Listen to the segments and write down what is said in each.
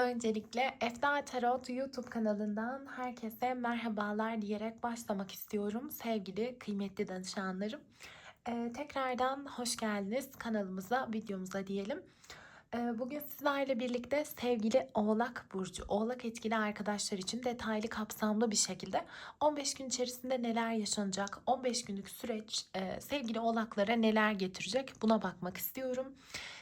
Öncelikle Efna Tarot YouTube kanalından herkese merhabalar diyerek başlamak istiyorum sevgili kıymetli danışanlarım. Ee, tekrardan hoş geldiniz kanalımıza, videomuza diyelim. Ee, bugün sizlerle birlikte sevgili Oğlak Burcu, Oğlak etkili arkadaşlar için detaylı kapsamlı bir şekilde 15 gün içerisinde neler yaşanacak, 15 günlük süreç e, sevgili Oğlaklara neler getirecek buna bakmak istiyorum.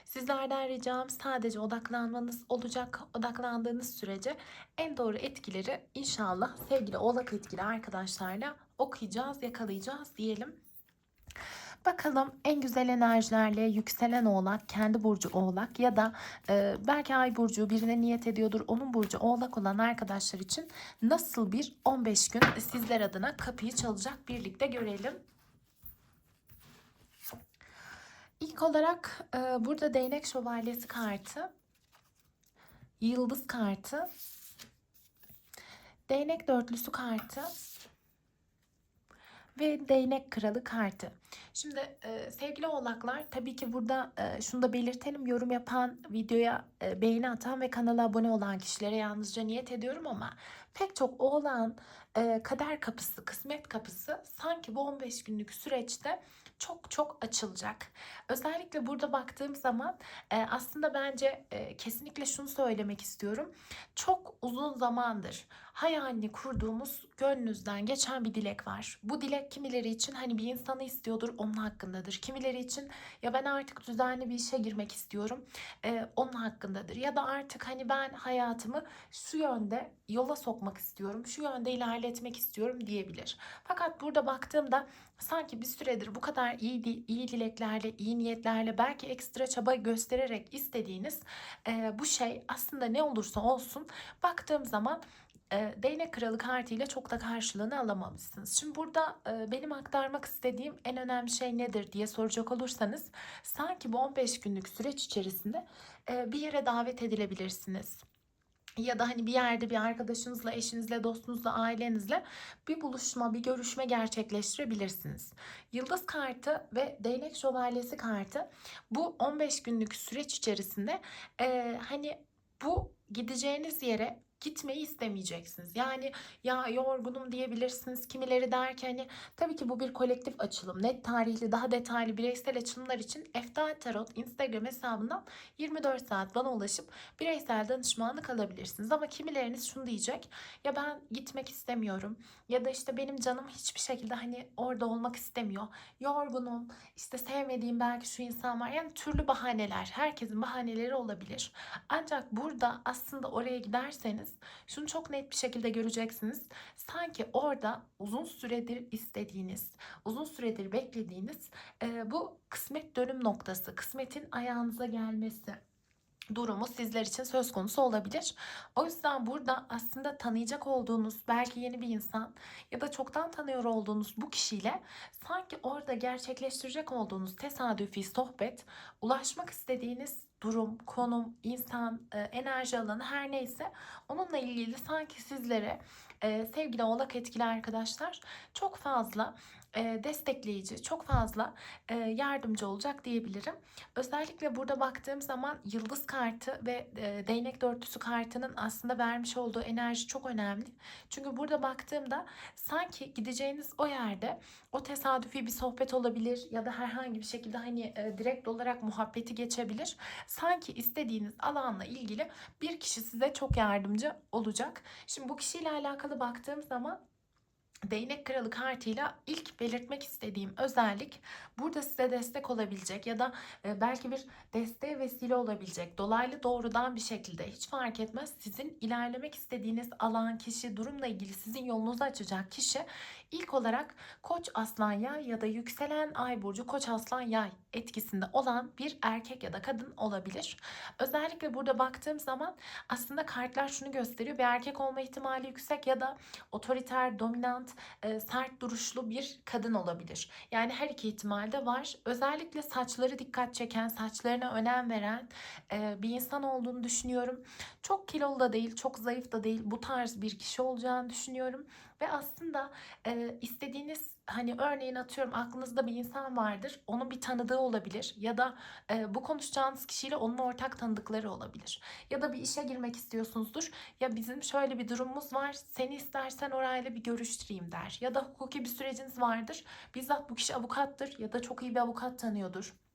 Sizlerden ricam sadece odaklanmanız olacak. Odaklandığınız sürece en doğru etkileri inşallah sevgili oğlak etkili arkadaşlarla okuyacağız, yakalayacağız diyelim. Bakalım en güzel enerjilerle yükselen oğlak, kendi burcu oğlak ya da e, belki ay burcu birine niyet ediyordur onun burcu oğlak olan arkadaşlar için nasıl bir 15 gün sizler adına kapıyı çalacak birlikte görelim. İlk olarak e, burada değnek şövalyesi kartı, yıldız kartı, değnek dörtlüsü kartı ve değnek kralı kartı. Şimdi e, sevgili oğlaklar tabii ki burada e, şunu da belirtelim yorum yapan videoya e, beğeni atan ve kanala abone olan kişilere yalnızca niyet ediyorum ama pek çok oğlan e, kader kapısı, kısmet kapısı sanki bu 15 günlük süreçte çok çok açılacak. Özellikle burada baktığım zaman e, aslında bence e, kesinlikle şunu söylemek istiyorum. Çok uzun zamandır hayalini kurduğumuz gönlünüzden geçen bir dilek var. Bu dilek kimileri için hani bir insanı istiyordur onun hakkındadır. Kimileri için ya ben artık düzenli bir işe girmek istiyorum e, onun hakkındadır. Ya da artık hani ben hayatımı şu yönde yola sokmak istiyorum, şu yönde ilerletmek istiyorum diyebilir. Fakat burada baktığımda sanki bir süredir bu kadar iyi iyi dileklerle, iyi niyetlerle belki ekstra çaba göstererek istediğiniz e, bu şey aslında ne olursa olsun baktığım zaman e, değnek kralı kartıyla çok da karşılığını alamamışsınız. Şimdi burada e, benim aktarmak istediğim en önemli şey nedir diye soracak olursanız sanki bu 15 günlük süreç içerisinde e, bir yere davet edilebilirsiniz ya da hani bir yerde bir arkadaşınızla, eşinizle, dostunuzla, ailenizle bir buluşma, bir görüşme gerçekleştirebilirsiniz. Yıldız kartı ve değnek şövalyesi kartı bu 15 günlük süreç içerisinde e, hani bu gideceğiniz yere gitmeyi istemeyeceksiniz. Yani ya yorgunum diyebilirsiniz. Kimileri der ki hani tabii ki bu bir kolektif açılım. Net tarihli daha detaylı bireysel açılımlar için Eftal Tarot Instagram hesabından 24 saat bana ulaşıp bireysel danışmanlık alabilirsiniz. Ama kimileriniz şunu diyecek. Ya ben gitmek istemiyorum. Ya da işte benim canım hiçbir şekilde hani orada olmak istemiyor. Yorgunum. işte sevmediğim belki şu insan var. Yani türlü bahaneler. Herkesin bahaneleri olabilir. Ancak burada aslında oraya giderseniz şunu çok net bir şekilde göreceksiniz. Sanki orada uzun süredir istediğiniz, uzun süredir beklediğiniz e, bu kısmet dönüm noktası, kısmetin ayağınıza gelmesi durumu sizler için söz konusu olabilir. O yüzden burada aslında tanıyacak olduğunuz belki yeni bir insan ya da çoktan tanıyor olduğunuz bu kişiyle sanki orada gerçekleştirecek olduğunuz tesadüfi sohbet, ulaşmak istediğiniz durum, konum, insan, e, enerji alanı her neyse. Onunla ilgili sanki sizlere e, sevgili oğlak etkili arkadaşlar çok fazla destekleyici, çok fazla yardımcı olacak diyebilirim. Özellikle burada baktığım zaman yıldız kartı ve değnek dörtlüsü kartının aslında vermiş olduğu enerji çok önemli. Çünkü burada baktığımda sanki gideceğiniz o yerde o tesadüfi bir sohbet olabilir ya da herhangi bir şekilde hani direkt olarak muhabbeti geçebilir. Sanki istediğiniz alanla ilgili bir kişi size çok yardımcı olacak. Şimdi bu kişiyle alakalı baktığım zaman Değnek Kralı kartıyla ilk belirtmek istediğim özellik burada size destek olabilecek ya da e, belki bir desteğe vesile olabilecek dolaylı doğrudan bir şekilde hiç fark etmez sizin ilerlemek istediğiniz alan kişi durumla ilgili sizin yolunuzu açacak kişi ilk olarak Koç Aslan Yay ya da yükselen Ay burcu Koç Aslan Yay etkisinde olan bir erkek ya da kadın olabilir. Özellikle burada baktığım zaman aslında kartlar şunu gösteriyor bir erkek olma ihtimali yüksek ya da otoriter, dominant e, sert duruşlu bir kadın olabilir. Yani her iki ihtimalde var. Özellikle saçları dikkat çeken, saçlarına önem veren e, bir insan olduğunu düşünüyorum. Çok kilolu da değil, çok zayıf da değil. Bu tarz bir kişi olacağını düşünüyorum. Ve aslında e, istediğiniz hani örneğin atıyorum aklınızda bir insan vardır. Onun bir tanıdığı olabilir ya da e, bu konuşacağınız kişiyle onun ortak tanıdıkları olabilir. Ya da bir işe girmek istiyorsunuzdur. Ya bizim şöyle bir durumumuz var. Seni istersen orayla bir görüştüreyim der. Ya da hukuki bir süreciniz vardır. Bizzat bu kişi avukattır ya da çok iyi bir avukat tanıyordur.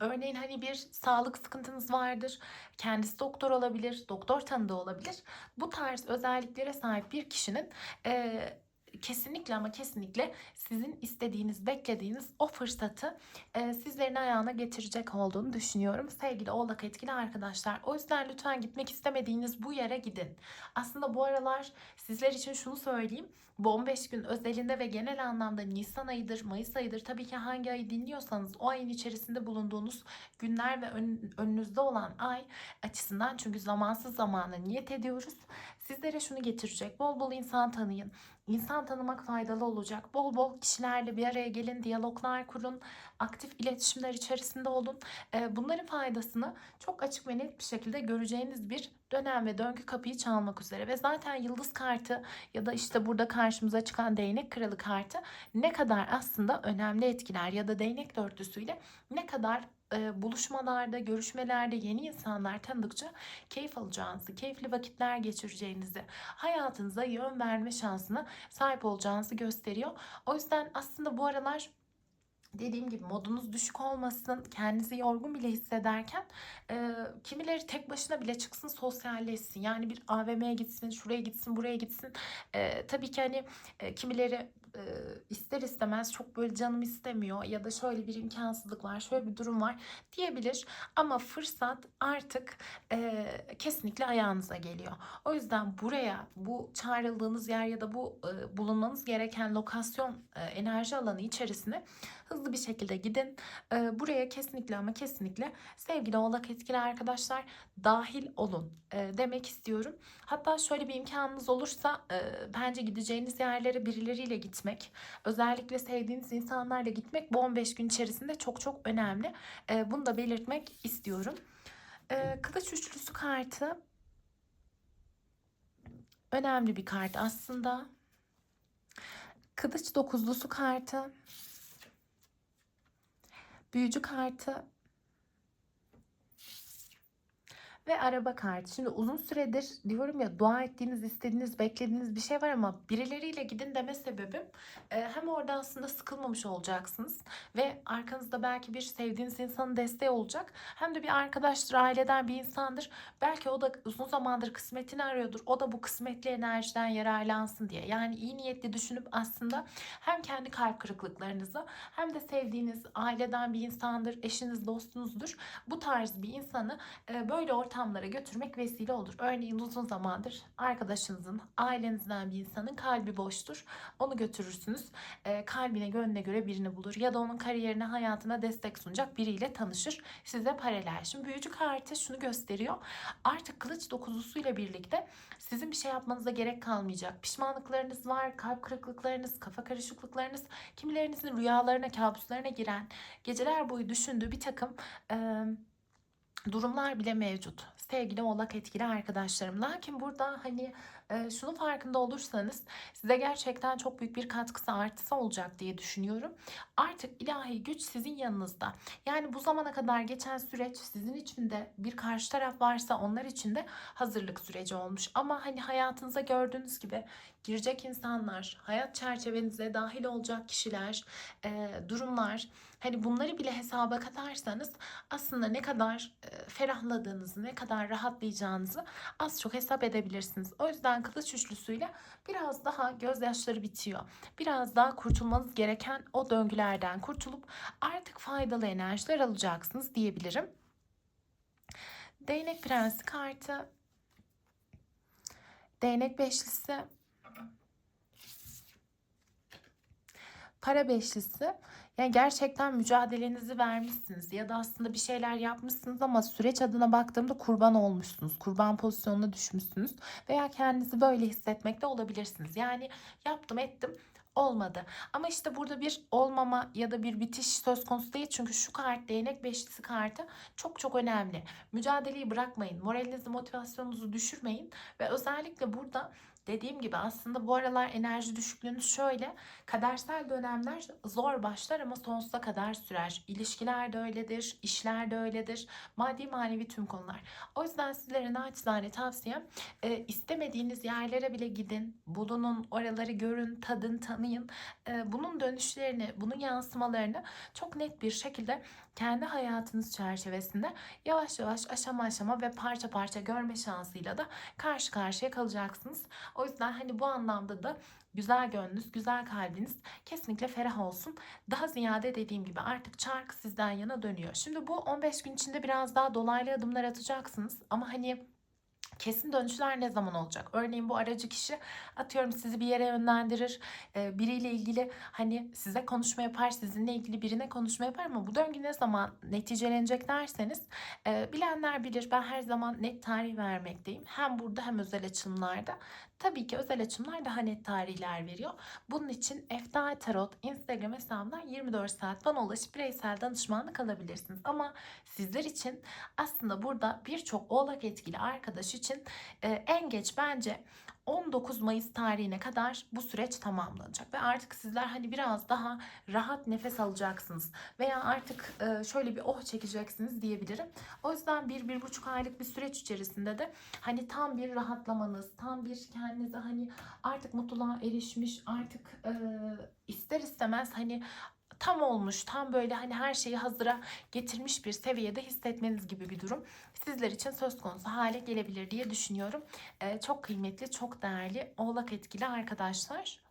Örneğin hani bir sağlık sıkıntınız vardır. Kendisi doktor olabilir, doktor tanıdığı olabilir. Bu tarz özelliklere sahip bir kişinin eee, kesinlikle ama kesinlikle sizin istediğiniz, beklediğiniz o fırsatı eee, sizlerin ayağına getirecek olduğunu düşünüyorum. Sevgili oğlak etkili arkadaşlar. O yüzden lütfen gitmek istemediğiniz bu yere gidin. Aslında bu aralar sizler için şunu söyleyeyim. Bu 15 gün özelinde ve genel anlamda Nisan ayıdır, Mayıs ayıdır. Tabii ki hangi ayı dinliyorsanız o ayın içerisinde bulunduğunuz günler ve ön- önünüzde olan ay açısından çünkü zamansız zamana niyet ediyoruz. Sizlere şunu getirecek. Bol bol insan tanıyın. İnsan tanımak faydalı olacak. Bol bol kişilerle bir araya gelin, diyaloglar kurun, aktif iletişimler içerisinde olun. Ee, Bunların faydasını çok açık ve net bir şekilde göreceğiniz bir dönem ve döngü kapıyı çalmak üzere. Ve zaten yıldız kartı ya da işte burada karşımıza çıkan değnek kralı kartı ne kadar aslında önemli etkiler ya da değnek dörtlüsüyle ne kadar e, buluşmalarda, görüşmelerde yeni insanlar tanıdıkça keyif alacağınızı, keyifli vakitler geçireceğinizi, hayatınıza yön verme şansına sahip olacağınızı gösteriyor. O yüzden aslında bu aralar dediğim gibi modunuz düşük olmasın, kendinizi yorgun bile hissederken e, kimileri tek başına bile çıksın sosyalleşsin. Yani bir AVM'ye gitsin, şuraya gitsin, buraya gitsin. E, tabii ki hani e, kimileri e, ister istemez çok böyle canım istemiyor ya da şöyle bir imkansızlık var, şöyle bir durum var diyebilir. Ama fırsat artık e, kesinlikle ayağınıza geliyor. O yüzden buraya bu çağrıldığınız yer ya da bu e, bulunmanız gereken lokasyon e, enerji alanı içerisine hızlı bir şekilde gidin. E, buraya kesinlikle ama kesinlikle sevgili oğlak etkili arkadaşlar dahil olun e, demek istiyorum. Hatta şöyle bir imkanınız olursa e, bence gideceğiniz yerlere birileriyle gitmek, özellikle sevdiğiniz insanlarla gitmek bu 15 gün içerisinde çok çok önemli. E, bunu da belirtmek istiyorum. E, Kılıç üçlüsü kartı önemli bir kart aslında. Kılıç dokuzlusu kartı. Büyücü kartı. Ve araba kartı. Şimdi uzun süredir diyorum ya dua ettiğiniz, istediğiniz, beklediğiniz bir şey var ama birileriyle gidin deme sebebim e, hem orada aslında sıkılmamış olacaksınız ve arkanızda belki bir sevdiğiniz insanın desteği olacak. Hem de bir arkadaştır, aileden bir insandır. Belki o da uzun zamandır kısmetini arıyordur. O da bu kısmetli enerjiden yararlansın diye. Yani iyi niyetli düşünüp aslında hem kendi kalp kırıklıklarınızı hem de sevdiğiniz aileden bir insandır, eşiniz, dostunuzdur. Bu tarz bir insanı e, böyle ortamlara götürmek vesile olur. Örneğin uzun zamandır arkadaşınızın, ailenizden bir insanın kalbi boştur. Onu götürürsünüz. E, kalbine, gönlüne göre birini bulur. Ya da onun kariyerine, hayatına destek sunacak biriyle tanışır. Size paralel. Şimdi büyücü kartı şunu gösteriyor. Artık kılıç dokuzusuyla birlikte sizin bir şey yapmanıza gerek kalmayacak. Pişmanlıklarınız var, kalp kırıklıklarınız, kafa karışıklıklarınız, kimilerinizin rüyalarına, kabuslarına giren, geceler boyu düşündüğü bir takım e, durumlar bile mevcut. Sevgili oğlak etkili arkadaşlarım. Lakin burada hani e, şunun farkında olursanız size gerçekten çok büyük bir katkısı artısı olacak diye düşünüyorum. Artık ilahi güç sizin yanınızda. Yani bu zamana kadar geçen süreç sizin için de bir karşı taraf varsa onlar için de hazırlık süreci olmuş. Ama hani hayatınıza gördüğünüz gibi girecek insanlar, hayat çerçevenize dahil olacak kişiler, e, durumlar hani bunları bile hesaba katarsanız aslında ne kadar e, ferahladığınızı, ne kadar rahatlayacağınızı az çok hesap edebilirsiniz. O yüzden kılıç üçlüsüyle biraz daha gözyaşları bitiyor. Biraz daha kurtulmanız gereken o döngülerden kurtulup artık faydalı enerjiler alacaksınız diyebilirim. Değnek Prensi kartı. Değnek Beşlisi. Para Beşlisi. Yani gerçekten mücadelenizi vermişsiniz ya da aslında bir şeyler yapmışsınız ama süreç adına baktığımda kurban olmuşsunuz. Kurban pozisyonuna düşmüşsünüz veya kendinizi böyle hissetmekte olabilirsiniz. Yani yaptım ettim olmadı. Ama işte burada bir olmama ya da bir bitiş söz konusu değil. Çünkü şu kart değnek beşlisi kartı çok çok önemli. Mücadeleyi bırakmayın. Moralinizi, motivasyonunuzu düşürmeyin. Ve özellikle burada Dediğim gibi aslında bu aralar enerji düşüklüğünüz şöyle. Kadersel dönemler zor başlar ama sonsuza kadar sürer. İlişkiler de öyledir, işler de öyledir. Maddi manevi tüm konular. O yüzden sizlere naçizane tavsiyem e, istemediğiniz yerlere bile gidin. Bulunun, oraları görün, tadın, tanıyın. E, bunun dönüşlerini, bunun yansımalarını çok net bir şekilde kendi hayatınız çerçevesinde yavaş yavaş aşama aşama ve parça parça görme şansıyla da karşı karşıya kalacaksınız. O yüzden hani bu anlamda da güzel gönlünüz, güzel kalbiniz kesinlikle ferah olsun. Daha ziyade dediğim gibi artık çark sizden yana dönüyor. Şimdi bu 15 gün içinde biraz daha dolaylı adımlar atacaksınız ama hani Kesin dönüşler ne zaman olacak? Örneğin bu aracı kişi atıyorum sizi bir yere yönlendirir. e, Biriyle ilgili hani size konuşma yapar, sizinle ilgili birine konuşma yapar ama bu döngü ne zaman neticelenecek derseniz e, bilenler bilir. Ben her zaman net tarih vermekteyim. Hem burada hem özel açılımlarda. Tabii ki özel açımlar daha net tarihler veriyor. Bunun için Efta Tarot Instagram hesabından 24 saat bana ulaşıp bireysel danışmanlık alabilirsiniz. Ama sizler için aslında burada birçok oğlak etkili arkadaş için e, en geç bence 19 Mayıs tarihine kadar bu süreç tamamlanacak ve artık sizler hani biraz daha rahat nefes alacaksınız veya artık e, şöyle bir oh çekeceksiniz diyebilirim. O yüzden bir bir buçuk aylık bir süreç içerisinde de hani tam bir rahatlamanız, tam bir kendinize hani artık mutluluğa erişmiş, artık e, ister istemez hani tam olmuş, tam böyle hani her şeyi hazıra getirmiş bir seviyede hissetmeniz gibi bir durum sizler için söz konusu hale gelebilir diye düşünüyorum. Ee, çok kıymetli, çok değerli oğlak etkili arkadaşlar.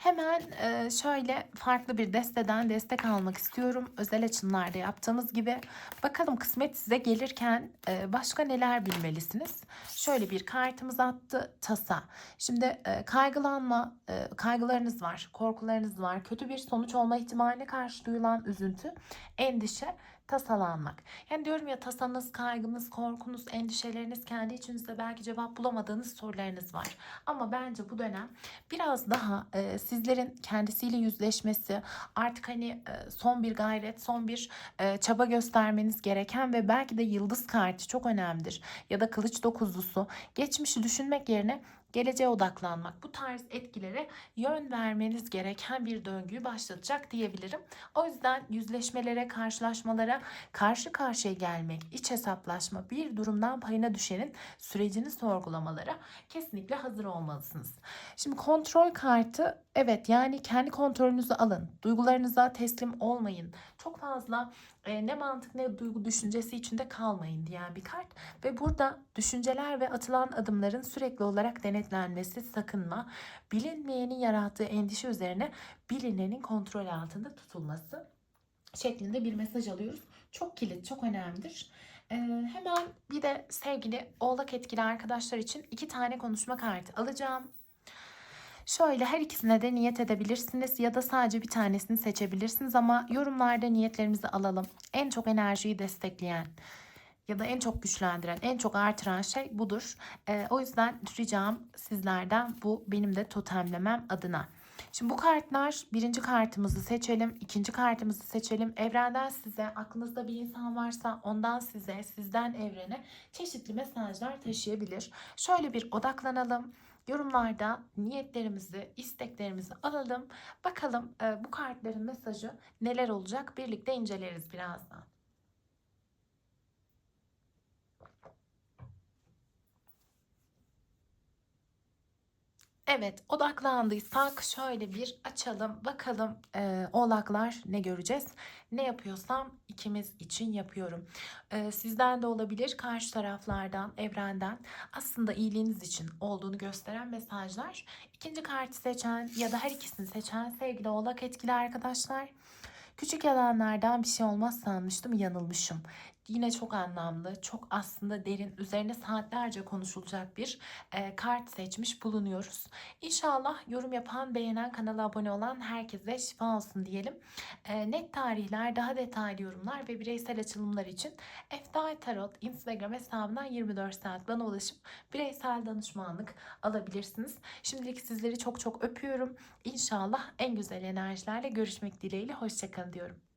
Hemen şöyle farklı bir desteden destek almak istiyorum. Özel açımlarda yaptığımız gibi. Bakalım kısmet size gelirken başka neler bilmelisiniz? Şöyle bir kartımız attı. Tasa. Şimdi kaygılanma, kaygılarınız var, korkularınız var. Kötü bir sonuç olma ihtimaline karşı duyulan üzüntü, endişe tasalanmak. Yani diyorum ya tasanız, kaygınız, korkunuz, endişeleriniz kendi içinizde belki cevap bulamadığınız sorularınız var. Ama bence bu dönem biraz daha e, sizlerin kendisiyle yüzleşmesi, artık hani e, son bir gayret, son bir e, çaba göstermeniz gereken ve belki de yıldız kartı çok önemlidir. Ya da kılıç dokuzlusu. Geçmişi düşünmek yerine geleceğe odaklanmak. Bu tarz etkilere yön vermeniz gereken bir döngüyü başlatacak diyebilirim. O yüzden yüzleşmelere, karşılaşmalara karşı karşıya gelmek, iç hesaplaşma, bir durumdan payına düşenin sürecini sorgulamalara kesinlikle hazır olmalısınız. Şimdi kontrol kartı evet yani kendi kontrolünüzü alın. Duygularınıza teslim olmayın. Çok fazla e, ne mantık ne duygu düşüncesi içinde kalmayın diyen bir kart. Ve burada düşünceler ve atılan adımların sürekli olarak denetlenmesi, sakınma, bilinmeyenin yarattığı endişe üzerine bilinenin kontrol altında tutulması şeklinde bir mesaj alıyoruz. Çok kilit, çok önemlidir. Ee, hemen bir de sevgili oğlak etkili arkadaşlar için iki tane konuşma kartı alacağım. Şöyle her ikisine de niyet edebilirsiniz ya da sadece bir tanesini seçebilirsiniz ama yorumlarda niyetlerimizi alalım. En çok enerjiyi destekleyen ya da en çok güçlendiren, en çok artıran şey budur. Ee, o yüzden ricam sizlerden bu benim de totemlemem adına. Şimdi bu kartlar birinci kartımızı seçelim, ikinci kartımızı seçelim. Evrenden size, aklınızda bir insan varsa ondan size, sizden evrene çeşitli mesajlar taşıyabilir. Şöyle bir odaklanalım. Yorumlarda niyetlerimizi, isteklerimizi alalım. Bakalım bu kartların mesajı neler olacak birlikte inceleriz birazdan. Evet, odaklandıysak şöyle bir açalım. Bakalım e, oğlaklar ne göreceğiz? Ne yapıyorsam ikimiz için yapıyorum. E, sizden de olabilir, karşı taraflardan, evrenden aslında iyiliğiniz için olduğunu gösteren mesajlar. İkinci kartı seçen ya da her ikisini seçen sevgili oğlak etkili arkadaşlar. Küçük yalanlardan bir şey olmaz sanmıştım, yanılmışım yine çok anlamlı, çok aslında derin, üzerine saatlerce konuşulacak bir e, kart seçmiş bulunuyoruz. İnşallah yorum yapan, beğenen, kanala abone olan herkese şifa olsun diyelim. E, net tarihler, daha detaylı yorumlar ve bireysel açılımlar için Eftal Tarot Instagram hesabından 24 saat bana ulaşıp bireysel danışmanlık alabilirsiniz. Şimdilik sizleri çok çok öpüyorum. İnşallah en güzel enerjilerle görüşmek dileğiyle. Hoşçakalın diyorum.